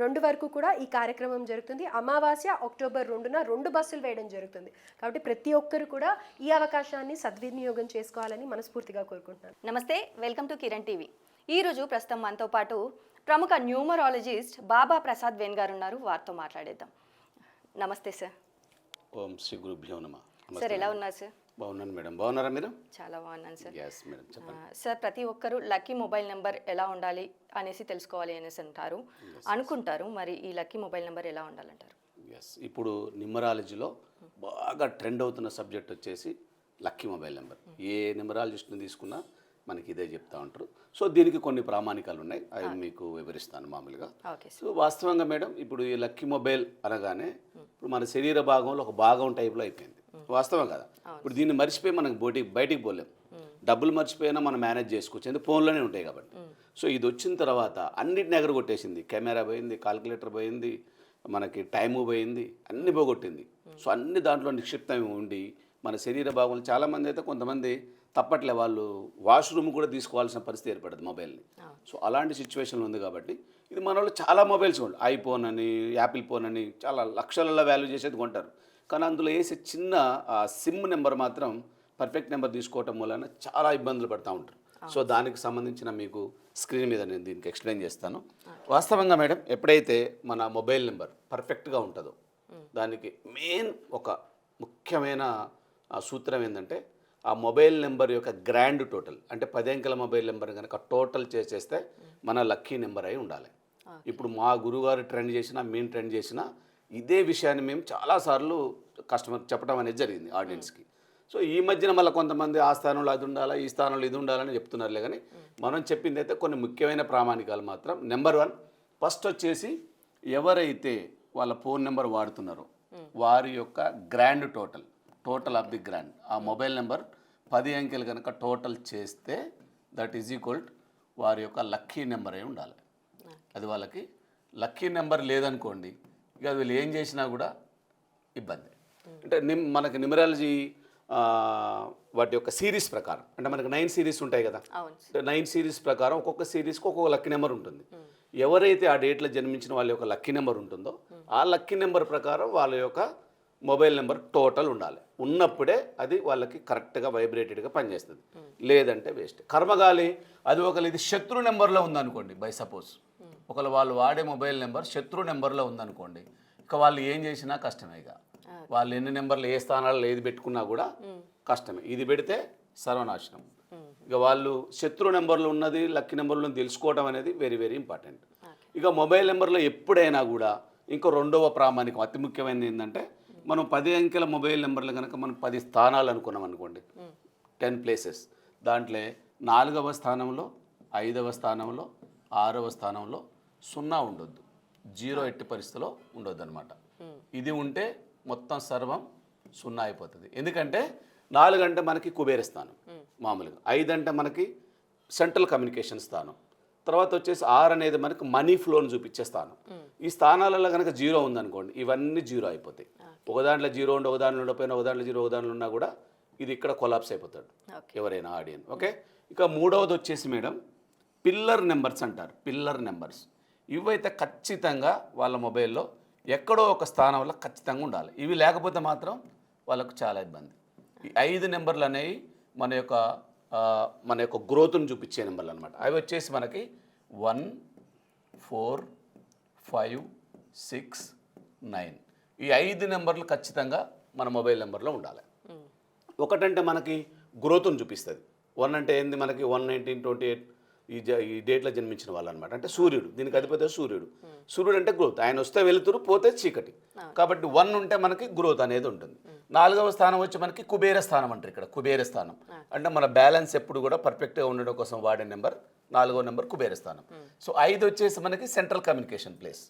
రెండు వరకు కూడా ఈ కార్యక్రమం జరుగుతుంది. అమావాస్య అక్టోబర్ రెండున రెండు బస్సులు వేయడం జరుగుతుంది. కాబట్టి ప్రతి ఒక్కరు కూడా ఈ అవకాశాన్ని సద్వినియోగం చేసుకోవాలని మనస్ఫూర్తిగా కోరుకుంటున్నాను. నమస్తే వెల్కమ్ టు కిరణ్ టీవీ. ఈరోజు ప్రస్తుతం మనతో పాటు ప్రముఖ న్యూమరాలజిస్ట్ బాబా ప్రసాద్ వేన్ గారు ఉన్నారు. వారితో మాట్లాడేద్దాం. నమస్తే సార్. ఓం శ్రీ గురుభ్యో నమ. సార్ ఎలా ఉన్నారు సార్? బాగున్నాను మేడం. బాగున్నారా మీరు? చాలా బాగున్నాను సార్. Yes madam. చెప్పండి. సార్ ప్రతి ఒక్కరు లక్కీ మొబైల్ నెంబర్ ఎలా ఉండాలి అనేసి తెలుసుకోవాలి అనేసి అంటారు. అనుకుంటారు మరి ఈ లక్కీ మొబైల్ నెంబర్ ఎలా ఉండాలంటారు? ఎస్ ఇప్పుడు న్యూమరాలజీలో బాగా ట్రెండ్ అవుతున్న సబ్జెక్ట్ వచ్చేసి లక్కీ మొబైల్ నెంబర్. ఏ న్యూమరాలజిస్ట్ని తీసుకున్నా మనకి ఇదే చెప్తా ఉంటారు. సో దీనికి కొన్ని ప్రామాణికాలు ఉన్నాయి. అవి మీకు వివరిస్తాను మామూలుగా. సో వాస్తవంగా మేడం ఇప్పుడు ఈ లక్కీ మొబైల్ అనగానే ఇప్పుడు మన శరీర భాగంలో ఒక భాగం టైప్లో అయిపోయింది. వాస్తవం కదా. ఇప్పుడు దీన్ని మర్చిపోయి మనకి బయటి బయటికి పోలేం. డబ్బులు మర్చిపోయినా మనం మేనేజ్ చేసుకోవచ్చు. ఎందుకంటే ఫోన్లోనే ఉంటాయి కాబట్టి. సో ఇది వచ్చిన తర్వాత అన్నిటిని ఎగరగొట్టేసింది. కెమెరా పోయింది కాల్కులేటర్ పోయింది మనకి టైము పోయింది అన్ని పోగొట్టింది. సో అన్ని దాంట్లో నిక్షిప్తం ఉండి మన శరీర భాగంలో చాలామంది అయితే కొంతమంది తప్పట్లే వాళ్ళు వాష్రూమ్ కూడా తీసుకోవాల్సిన పరిస్థితి ఏర్పడుతుంది మొబైల్ని. సో అలాంటి సిచ్యువేషన్ ఉంది కాబట్టి ఇది మన వాళ్ళు చాలా మొబైల్స్ కొంటారు. ఐఫోన్ అని యాపిల్ ఫోన్ అని చాలా లక్షలలో వాల్యూ చేసేది కొంటారు. కానీ అందులో వేసే చిన్న సిమ్ నెంబర్ మాత్రం పర్ఫెక్ట్ నెంబర్ తీసుకోవటం వలన చాలా ఇబ్బందులు పడుతూ ఉంటారు. సో దానికి సంబంధించిన మీకు స్క్రీన్ మీద నేను దీనికి ఎక్స్ప్లెయిన్ చేస్తాను. వాస్తవంగా మేడం ఎప్పుడైతే మన మొబైల్ నెంబర్ పర్ఫెక్ట్గా ఉంటుందో దానికి మెయిన్ ఒక ముఖ్యమైన సూత్రం ఏంటంటే ఆ మొబైల్ నెంబర్ యొక్క గ్రాండ్ టోటల్ అంటే పది అంకెల మొబైల్ నెంబర్ కనుక టోటల్ చేసేస్తే మన లక్కీ నెంబర్ అయి ఉండాలి. ఇప్పుడు మా గురుగారు ట్రెండ్ చేసినా మేము ట్రెండ్ చేసినా ఇదే విషయాన్ని మేము చాలాసార్లు కస్టమర్ చెప్పడం అనేది జరిగింది ఆడియన్స్కి. సో ఈ మధ్యన మళ్ళీ కొంతమంది ఆ స్థానంలో అది ఉండాలా ఈ స్థానంలో ఇది ఉండాలని చెప్తున్నారులే కానీ మనం చెప్పింది అయితే కొన్ని ముఖ్యమైన ప్రామాణికాలు మాత్రం. నెంబర్ వన్ ఫస్ట్ వచ్చేసి ఎవరైతే వాళ్ళ ఫోన్ నెంబర్ వాడుతున్నారో వారి యొక్క grand total total of the grand ఆ మొబైల్ నెంబర్ పది అంకెలు కనుక టోటల్ చేస్తే దట్ ఈజ్ ఈక్వల్ వారి యొక్క లక్కీ నెంబర్ అయి ఉండాలి. అది వాళ్ళకి లక్కీ నెంబర్ లేదనుకోండి ఇక అది వీళ్ళు ఏం చేసినా కూడా ఇబ్బంది. అంటే నిమ్ మనకి న్యూమరాలజీ వాటి యొక్క సిరీస్ ప్రకారం అంటే మనకి నైన్ సిరీస్ ఉంటాయి కదా. నైన్ సిరీస్ ప్రకారం ఒక్కొక్క సిరీస్కి ఒక్కొక్క లక్కీ నెంబర్ ఉంటుంది. ఎవరైతే ఆ డేట్లో జన్మించిన వాళ్ళ యొక్క లక్కీ నెంబర్ ఉంటుందో ఆ లక్కీ నెంబర్ ప్రకారం వాళ్ళ యొక్క మొబైల్ నెంబర్ టోటల్ ఉండాలి. ఉన్నప్పుడే అది వాళ్ళకి కరెక్ట్గా వైబ్రేటెడ్గా పనిచేస్తుంది. లేదంటే వేస్ట్. కర్మగాలి అది ఒకళ్ళు ఇది శత్రు నెంబర్లో ఉందనుకోండి బై సపోజ్. ఒకళ్ళు వాళ్ళు వాడే మొబైల్ నెంబర్ శత్రు నెంబర్లో ఉందనుకోండి ఇక వాళ్ళు ఏం చేసినా కష్టమే ఇక. వాళ్ళు ఎన్ని నెంబర్లు ఏ స్థానాల్లో ఏది పెట్టుకున్నా కూడా కష్టమే. ఇది పెడితే సర్వనాశనం. ఇక వాళ్ళు శత్రు నెంబర్లు ఉన్నది లక్కీ నెంబర్లు తెలుసుకోవడం అనేది వెరీ వెరీ ఇంపార్టెంట్ ఇక మొబైల్ నెంబర్లో ఎప్పుడైనా కూడా ఇంకో రెండవ ప్రామాణికం అతి ముఖ్యమైనది ఏంటంటే మనం పది అంకెల మొబైల్ నెంబర్లు కనుక మనం పది స్థానాలు అనుకున్నాం అనుకోండి టెన్ ప్లేసెస్ దాంట్లో నాలుగవ స్థానంలో ఐదవ స్థానంలో ఆరవ స్థానంలో సున్నా ఉండొద్దు. జీరో ఎట్టి పరిస్థితిలో ఉండొద్దు అనమాట ఇది ఉంటే మొత్తం సర్వం సున్నా అయిపోతుంది. ఎందుకంటే నాలుగు అంటే మనకి కుబేర స్థానం మామూలుగా. ఐదు అంటే మనకి సెంట్రల్ కమ్యూనికేషన్ స్థానం. తర్వాత వచ్చేసి ఆర్ అనేది మనకి మనీ ఫ్లోని చూపించే స్థానం. ఈ స్థానాలలో కనుక జీరో ఉందనుకోండి ఇవన్నీ జీరో అయిపోతాయి. ఒక దాంట్లో జీరో ఉండి ఒక దాంట్లో ఉండకపోయినా ఒక దాంట్లో జీరో ఒక దాంట్లో ఉన్నా కూడా ఇది ఇక్కడ కొలాప్స్ అయిపోతాడు. ఎవరైనా ఆడియన్. ఓకే? ఇక మూడవది వచ్చేసి మేడం పిల్లర్ నెంబర్స్ అంటారు. Pillar numbers. ఇవైతే ఖచ్చితంగా వాళ్ళ మొబైల్లో ఎక్కడో ఒక స్థానంలో ఖచ్చితంగా ఉండాలి. ఇవి లేకపోతే మాత్రం వాళ్ళకు చాలా ఇబ్బంది. ఈ ఐదు నెంబర్లు అనేవి మన యొక్క మన యొక్క గ్రోత్ను చూపించే నెంబర్లు అనమాట అవి వచ్చేసి మనకి one four five six nine. ఈ ఐదు నెంబర్లు ఖచ్చితంగా మన మొబైల్ నెంబర్లో ఉండాలి. ఒకటంటే మనకి గ్రోత్ను చూపిస్తుంది. వన్ అంటే ఏంది మనకి? వన్ నైన్టీన్ ట్వంటీ ఎయిట్ ఈ జ ఈ డేట్లో జన్మించిన వాళ్ళు అనమాట అంటే సూర్యుడు దీనికి అధిపతి సూర్యుడు. సూర్యుడు అంటే గ్రోత్ ఆయన వస్తే వెలుతురు పోతే చీకటి. కాబట్టి వన్ ఉంటే మనకి గ్రోత్ అనేది ఉంటుంది. నాలుగవ స్థానం వచ్చి మనకి కుబేర స్థానం అంటారు ఇక్కడ కుబేర స్థానం. అంటే మన బ్యాలెన్స్ ఎప్పుడు కూడా పర్ఫెక్ట్గా ఉండడం కోసం వాడే నెంబర్ నాలుగో నెంబర్ కుబేర స్థానం. సో ఐదు వచ్చేసి మనకి సెంట్రల్ కమ్యూనికేషన్ ప్లేస్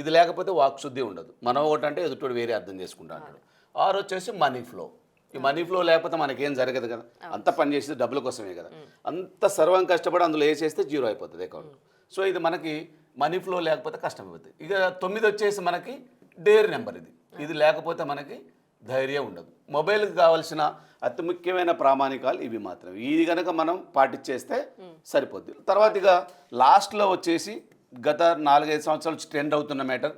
ఇది లేకపోతే వాక్ శుద్ధి ఉండదు. మనం ఒకటి అంటే ఎదుటోడు వేరే అర్థం చేసుకుంటా అంటాడు. ఆరు వచ్చేసి మనీ ఫ్లో ఈ మనీ ఫ్లో లేకపోతే మనకేం జరగదు కదా. అంత పని చేసేది డబ్బుల కోసమే కదా. అంత సర్వం కష్టపడి అందులో వేసేస్తే జీరో అయిపోతుంది అకౌంట్ సో ఇది మనకి మనీ ఫ్లో లేకపోతే కష్టం అయిపోతుంది ఇక తొమ్మిది వచ్చేసి మనకి డేర్ నెంబర్ ఇది. ఇది లేకపోతే మనకి ధైర్యం ఉండదు. మొబైల్కి కావాల్సిన అతి ముఖ్యమైన ప్రామాణికాలు ఇవి మాత్రం ఇది కనుక మనం పాటించేస్తే సరిపోద్ది. తర్వాత ఇక లాస్ట్లో వచ్చేసి గత నాలుగైదు సంవత్సరాల నుంచి ట్రెండ్ అవుతున్న మ్యాటర్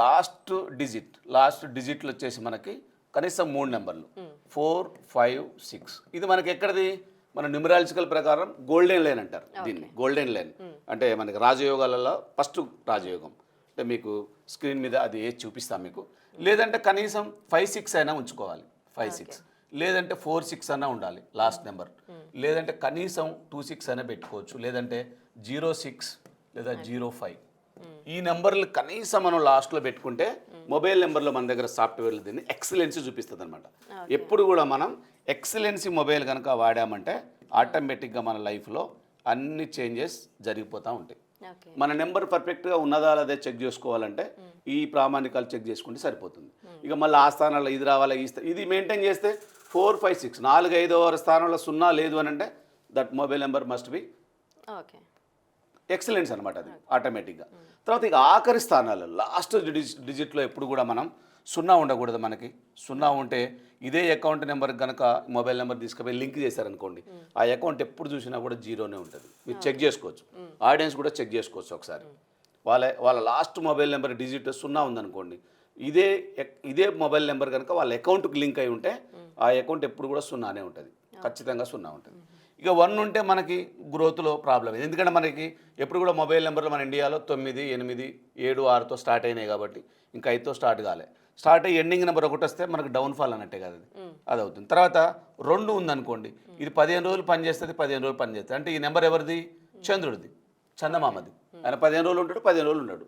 లాస్ట్ డిజిట్ లాస్ట్ డిజిట్లు వచ్చేసి మనకి కనీసం మూడు నెంబర్లు ఫోర్ ఫైవ్ సిక్స్. ఇది మనకి ఎక్కడిది? మన న్యూమరాలజికల్ ప్రకారం గోల్డెన్ లైన్ అంటారు దీన్ని. Golden line. అంటే మనకి రాజయోగాలలో ఫస్ట్ రాజయోగం. అంటే మీకు స్క్రీన్ మీద అది ఏది చూపిస్తాం మీకు. లేదంటే కనీసం ఫైవ్ సిక్స్ అయినా ఉంచుకోవాలి. Five six. లేదంటే ఫోర్ సిక్స్ అన్నా ఉండాలి. Last number. లేదంటే కనీసం టూ సిక్స్ అయినా పెట్టుకోవచ్చు. లేదంటే జీరో సిక్స్ లేదా జీరో ఫైవ్. ఈ నెంబర్లు కనీసం మనం లాస్ట్లో పెట్టుకుంటే మొబైల్ నెంబర్లో మన దగ్గర సాఫ్ట్వేర్లు దీన్ని ఎక్సలెన్సీ చూపిస్తుంది అనమాట ఎప్పుడు కూడా మనం ఎక్సలెన్సీ మొబైల్ కనుక వాడామంటే ఆటోమేటిక్గా మన లైఫ్లో అన్ని చేంజెస్ జరిగిపోతూ ఉంటాయి. మన నెంబర్ పర్ఫెక్ట్గా ఉన్నదా లేదా చెక్ చేసుకోవాలంటే ఈ ప్రామాణికాలు చెక్ చేసుకుంటే సరిపోతుంది. ఇక మళ్ళీ ఆ స్థానాల్లో ఇది రావాలా ఈ ఇది మెయింటైన్ చేస్తే ఫోర్ ఫైవ్ సిక్స్ నాలుగు ఐదో స్థానంలో సున్నా లేదు అని అంటే that mobile number must be okay. Excellence అనమాట అది ఆటోమేటిక్గా. తర్వాత ఇక ఆఖరి స్థానాలు లాస్ట్ డిజిట్లో ఎప్పుడు కూడా మనం సున్నా ఉండకూడదు మనకి. సున్నా ఉంటే ఇదే అకౌంట్ నెంబర్ కనుక మొబైల్ నెంబర్ తీసుకుపోయి లింక్ చేశారనుకోండి ఆ అకౌంట్ ఎప్పుడు చూసినా కూడా జీరోనే ఉంటుంది. మీరు చెక్ చేసుకోవచ్చు. ఆడియన్స్ కూడా చెక్ చేసుకోవచ్చు ఒకసారి. వాళ్ళ వాళ్ళ లాస్ట్ మొబైల్ నెంబర్ డిజిట్ సున్నా ఉందనుకోండి ఇదే ఇదే మొబైల్ నెంబర్ కనుక వాళ్ళ అకౌంట్కి లింక్ అయి ఉంటే ఆ అకౌంట్ ఎప్పుడు కూడా సున్నానే ఉంటుంది. ఖచ్చితంగా సున్నా ఉంటుంది. ఇక వన్ ఉంటే మనకి గ్రోత్లో ప్రాబ్లం ఎందుకంటే మనకి ఎప్పుడు కూడా మొబైల్ నెంబర్లు మన ఇండియాలో తొమ్మిది ఎనిమిది ఏడు ఆరుతో స్టార్ట్ అయినాయి కాబట్టి ఇంకా ఐదుతో స్టార్ట్ కాలే. స్టార్ట్ అయ్యి ఎండింగ్ నెంబర్ ఒకటి వస్తే మనకు డౌన్ఫాల్ అన్నట్టే కదా అది. అది అవుతుంది. తర్వాత రెండు ఉందనుకోండి. ఇది పదిహేను రోజులు పనిచేస్తుంది పదిహేను రోజులు పనిచేస్తుంది అంటే ఈ నెంబర్ ఎవరిది? చంద్రుడిది చందమామది. ఆయన పదిహేను రోజులు ఉంటాడు పదిహేను రోజులు ఉంటాడు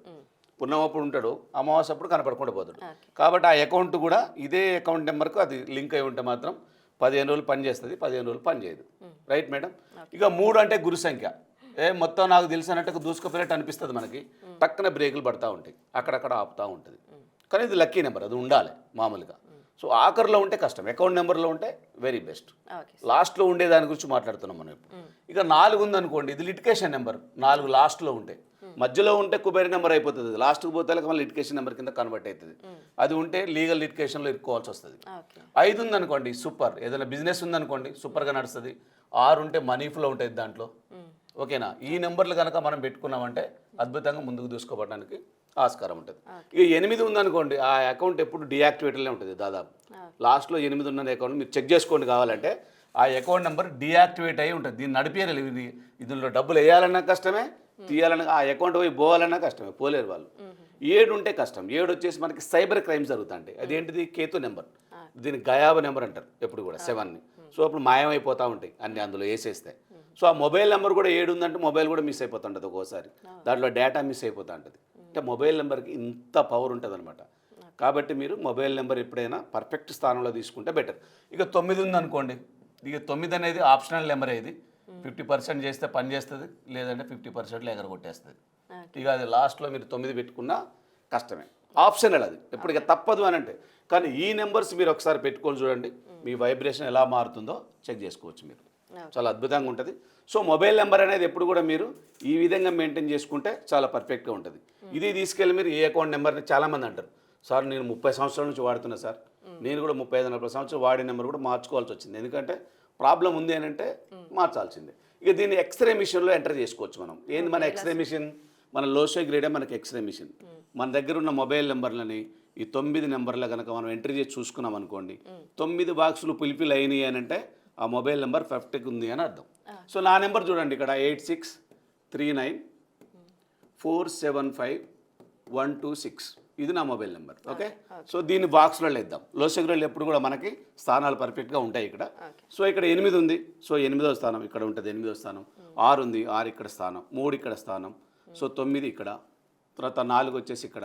పున్నమప్పుడు ఉంటాడు అమావాస్య అప్పుడు కనపడకుండా పోతాడు. కాబట్టి ఆ అకౌంట్ కూడా ఇదే అకౌంట్ నెంబర్కు అది లింక్ అయి ఉంటే మాత్రం పదిహేను రోజులు పని చేస్తుంది పదిహేను రోజులు పని చేయదు. రైట్ మేడం ఇక మూడు అంటే గురు సంఖ్య. ఏ మొత్తం నాకు తెలిసినట్టు దూసుకుపోయినట్టు అనిపిస్తుంది మనకి. పక్కన బ్రేకులు పడతా ఉంటాయి. అక్కడక్కడ ఆపుతూ ఉంటుంది. కానీ ఇది లక్కీ నెంబర్ అది ఉండాలి మామూలుగా. సో ఆఖరిలో ఉంటే కష్టం. అకౌంట్ నెంబర్లో ఉంటే వెరీ బెస్ట్ లాస్ట్లో ఉండే దాని గురించి మాట్లాడుతున్నాం మనం ఇప్పుడు. ఇక నాలుగు ఉందనుకోండి ఇది లిటికేషన్ నెంబర్ నాలుగు లాస్ట్లో ఉంటాయి మధ్యలో ఉంటే కుబేర్ నెంబర్ అయిపోతుంది. లాస్ట్కి పోతే మళ్ళీ లిటికేషన్ నెంబర్ కింద కన్వర్ట్ అవుతుంది అది ఉంటే లీగల్ లిటికేషన్లో ఇరుక్కోవాల్సి వస్తుంది. ఐదు ఉందనుకోండి సూపర్. ఏదైనా బిజినెస్ ఉందనుకోండి సూపర్గా నడుస్తుంది. ఆరు ఉంటే మనీ ఫ్లో ఉంటుంది దాంట్లో. ఓకేనా? ఈ నెంబర్లు కనుక మనం పెట్టుకున్నామంటే అద్భుతంగా ముందుకు దూసుకోవడానికి ఆస్కారం ఉంటుంది. ఇక ఎనిమిది ఉందనుకోండి ఆ అకౌంట్ ఎప్పుడు డియాక్టివేటెడ్లే ఉంటుంది దాదాపు. లాస్ట్లో ఎనిమిది ఉన్న అకౌంట్ మీరు చెక్ చేసుకోండి కావాలంటే ఆ అకౌంట్ నెంబర్ డియాక్టివేట్ అయి ఉంటుంది. దీన్ని నడిపేయాలి. ఇది ఇందులో డబ్బులు వేయాలన్నా కష్టమే తీయాలన్నా ఆ అకౌంట్ పోయి పోవాలన్నా కష్టమే పోలేరు వాళ్ళు. ఏడు ఉంటే కష్టం ఏడు వచ్చేసి మనకి సైబర్ క్రైమ్స్ జరుగుతుంటాయి. అదేంటిది? కేతు నెంబర్. దీన్ని గయాబ్ నెంబర్ అంటారు ఎప్పుడు కూడా సెవెన్ని. సో అప్పుడు మాయమైపోతూ ఉంటాయి అన్ని అందులో వేసేస్తే. సో ఆ మొబైల్ నెంబర్ కూడా ఏడు ఉందంటే మొబైల్ కూడా మిస్ అయిపోతుంటుంది ఒక్కోసారి. దాంట్లో డేటా మిస్ అయిపోతూ ఉంటుంది అంటే మొబైల్ నెంబర్కి ఇంత పవర్ ఉంటుంది కాబట్టి మీరు మొబైల్ నెంబర్ ఎప్పుడైనా పర్ఫెక్ట్ స్థానంలో తీసుకుంటే బెటర్. ఇక తొమ్మిది ఉందనుకోండి. ఇక తొమ్మిది అనేది ఆప్షనల్ నెంబర్ ఇది. ఫిఫ్టీ పర్సెంట్ చేస్తే పని చేస్తుంది లేదంటే ఫిఫ్టీ పర్సెంట్లో ఎగర కొట్టేస్తుంది ఇక అది లాస్ట్లో మీరు తొమ్మిది పెట్టుకున్నా కష్టమే. ఆప్షనల్ అది. ఎప్పుడు ఇక తప్పదు అని అంటే. కానీ ఈ నెంబర్స్ మీరు ఒకసారి పెట్టుకొని చూడండి. మీ వైబ్రేషన్ ఎలా మారుతుందో చెక్ చేసుకోవచ్చు మీరు. చాలా అద్భుతంగా ఉంటుంది. సో మొబైల్ నెంబర్ అనేది ఎప్పుడు కూడా మీరు ఈ విధంగా మెయింటైన్ చేసుకుంటే చాలా పర్ఫెక్ట్గా ఉంటుంది. ఇది తీసుకెళ్ళి మీరు ఏ అకౌంట్ నెంబర్ని చాలామంది అంటారు. సార్ నేను ముప్పై సంవత్సరాల నుంచి వాడుతున్నా సార్. నేను కూడా ముప్పై ఐదు నలభై సంవత్సరాలు వాడే నెంబర్ కూడా మార్చుకోవాల్సి వచ్చింది. ఎందుకంటే ప్రాబ్లం ఉంది అని అంటే మార్చాల్సిందే. ఇక దీన్ని ఎక్స్రే మిషన్లో ఎంటర్ చేసుకోవచ్చు మనం. ఏంది మన ఎక్స్రే మిషన్ మన లోషో గ్రేడే మనకి ఎక్స్రే మిషన్ మన దగ్గర ఉన్న మొబైల్ నెంబర్లని ఈ తొమ్మిది నెంబర్ల కనుక మనం ఎంటర్ చేసి చూసుకున్నాం అనుకోండి తొమ్మిది బాక్సులు ఫుల్ఫిల్ అయినాయి అని అంటే ఆ మొబైల్ నెంబర్ పర్ఫెక్ట్గా ఉంది అని అర్థం. సో నా నెంబర్ చూడండి ఇక్కడ eight six three nine four seven five one two six ఇది నా మొబైల్ నెంబర్ ఓకే సో దీన్ని బాక్స్లో ఇద్దాం లోసెగ్రల్ ఎప్పుడు కూడా మనకి స్థానాలు పర్ఫెక్ట్గా ఉంటాయి ఇక్కడ. సో ఇక్కడ ఎనిమిది ఉంది. సో ఎనిమిదో స్థానం ఇక్కడ ఉంటుంది ఎనిమిదో స్థానం. ఆరు ఉంది ఆరు ఇక్కడ స్థానం మూడు ఇక్కడ స్థానం. సో తొమ్మిది ఇక్కడ తర్వాత నాలుగు వచ్చేసి ఇక్కడ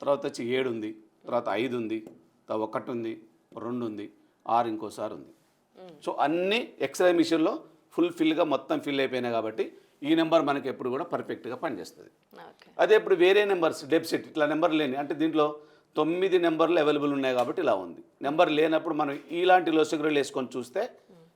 తర్వాత వచ్చి ఏడు ఉంది తర్వాత ఐదు ఉంది తర్వాత ఒకటి ఉంది రెండు ఉంది ఆరు ఇంకోసారి ఉంది. సో అన్ని ఎక్స్రే మిషన్లో ఫుల్ ఫిల్గా మొత్తం ఫిల్ అయిపోయినాయి కాబట్టి ఈ నెంబర్ మనకి ఎప్పుడు కూడా పర్ఫెక్ట్గా పనిచేస్తుంది. అదే ఇప్పుడు వేరే నెంబర్స్ డెబ్సెట్ ఇట్లా నెంబర్ లేని అంటే దీంట్లో తొమ్మిది నెంబర్లు అవైలబుల్ ఉన్నాయి కాబట్టి ఇలా ఉంది. నెంబర్ లేనప్పుడు మనం ఇలాంటి లోసగ్రలు వేసుకొని చూస్తే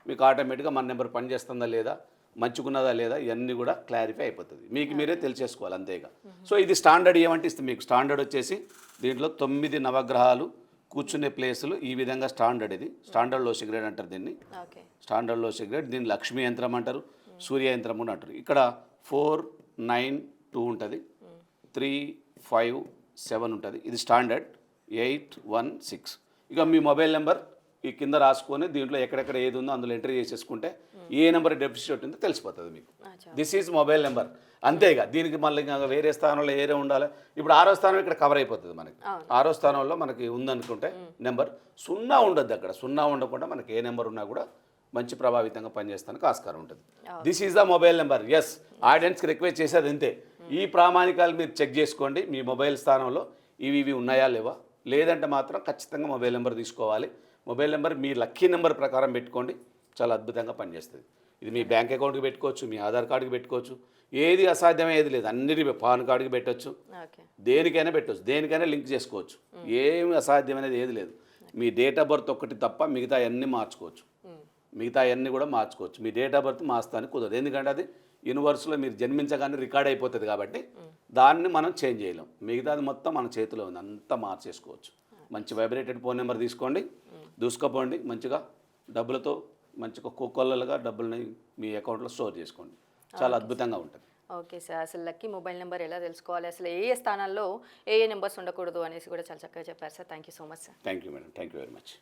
మీకు ఆటోమేటిక్గా మన నెంబర్ పనిచేస్తుందా లేదా మంచుకున్నదా లేదా ఇవన్నీ కూడా క్లారిఫై అయిపోతుంది. మీకు మీరే తెలిసేసుకోవాలి అంతేగా. సో ఇది స్టాండర్డ్ ఏమంటే ఇస్తుంది మీకు స్టాండర్డ్ వచ్చేసి దీంట్లో తొమ్మిది నవగ్రహాలు కూర్చునే ప్లేసులు ఈ విధంగా స్టాండర్డ్ ఇది. స్టాండర్డ్లో సిగరెట్ అంటారు దీన్ని. స్టాండర్డ్లో సిగరెట్ దీన్ని లక్ష్మీ యంత్రం అంటారు. సూర్య యంత్రం అని అంటారు. ఇక్కడ ఫోర్ నైన్ టూ ఉంటుంది. త్రీ ఫైవ్ సెవెన్ ఉంటుంది. ఇది స్టాండర్డ్. Eight one six. ఇక మీ మొబైల్ నెంబర్ ఈ కింద రాసుకొని దీంట్లో ఎక్కడెక్కడ ఏది ఉందో అందులో ఎంట్రీ చేసేసుకుంటే ఏ నెంబర్ డెఫిసిట్ ఉందో తెలిసిపోతుంది మీకు. దిస్ ఈజ్ మొబైల్ నెంబర్ అంతేగా. దీనికి మళ్ళీ ఇంకా వేరే స్థానంలో ఏరే ఉండాలి? ఇప్పుడు ఆరో స్థానం ఇక్కడ కవర్ అయిపోతుంది మనకి. ఆరో స్థానంలో మనకి ఉందనుకుంటే నెంబర్ సున్నా ఉండద్దు అక్కడ. సున్నా ఉండకుండా మనకి ఏ నెంబర్ ఉన్నా కూడా మంచి ప్రభావితంగా పనిచేస్తానికి ఆస్కారం ఉంటుంది. This is the mobile number as ఆడియన్స్కి రిక్వెస్ట్ చేసేది అంతే. ఈ ప్రామాణికాలు మీరు చెక్ చేసుకోండి. మీ మొబైల్ స్థానంలో ఇవి ఇవి ఉన్నాయా లేవా? లేదంటే మాత్రం ఖచ్చితంగా మొబైల్ నెంబర్ తీసుకోవాలి. మొబైల్ నెంబర్ మీ లక్కీ నెంబర్ ప్రకారం పెట్టుకోండి. చాలా అద్భుతంగా పనిచేస్తుంది. ఇది మీ బ్యాంక్ అకౌంట్కి పెట్టుకోవచ్చు మీ ఆధార్ కార్డుకి పెట్టుకోవచ్చు. ఏది అసాధ్యమేది లేదు. అన్నిటి పాన్ కార్డుకి పెట్టొచ్చు. దేనికైనా పెట్టవచ్చు దేనికైనా లింక్ చేసుకోవచ్చు. ఏమి అసాధ్యమైనది ఏది లేదు. మీ డేట్ ఆఫ్ బర్త్ ఒక్కటి తప్ప మిగతా అన్నీ మార్చుకోవచ్చు. మిగతా అన్నీ కూడా మార్చుకోవచ్చు. మీ డేట్ ఆఫ్ బర్త్ మార్చుతానికి కుదరదు. ఎందుకంటే అది యూనివర్స్లో మీరు జన్మించగానే రికార్డ్ అయిపోతుంది కాబట్టి దాన్ని మనం చేంజ్ చేయలేం. మిగతాది మొత్తం మన చేతిలో ఉంది. అంతా మార్చేసుకోవచ్చు. మంచి వైబ్రేటెడ్ ఫోన్ నెంబర్ తీసుకోండి. దూసుకుపోండి. మంచిగా డబ్బులతో మంచిగా కుక్కలుగా డబ్బులని మీ అకౌంట్లో స్టోర్ చేసుకోండి. చాలా అద్భుతంగా ఉంటుంది. Okay sir. అసలు లక్కీ మొబైల్ నెంబర్ ఎలా తెలుసుకోవాలి? అసలు ఏ ఏ స్థానాల్లో ఏ ఏ నెంబర్స్ ఉండకూడదు అనేసి కూడా చాలా చక్కగా చెప్పారు sir. Thank you so much sir. Thank you madam. Thank you very much.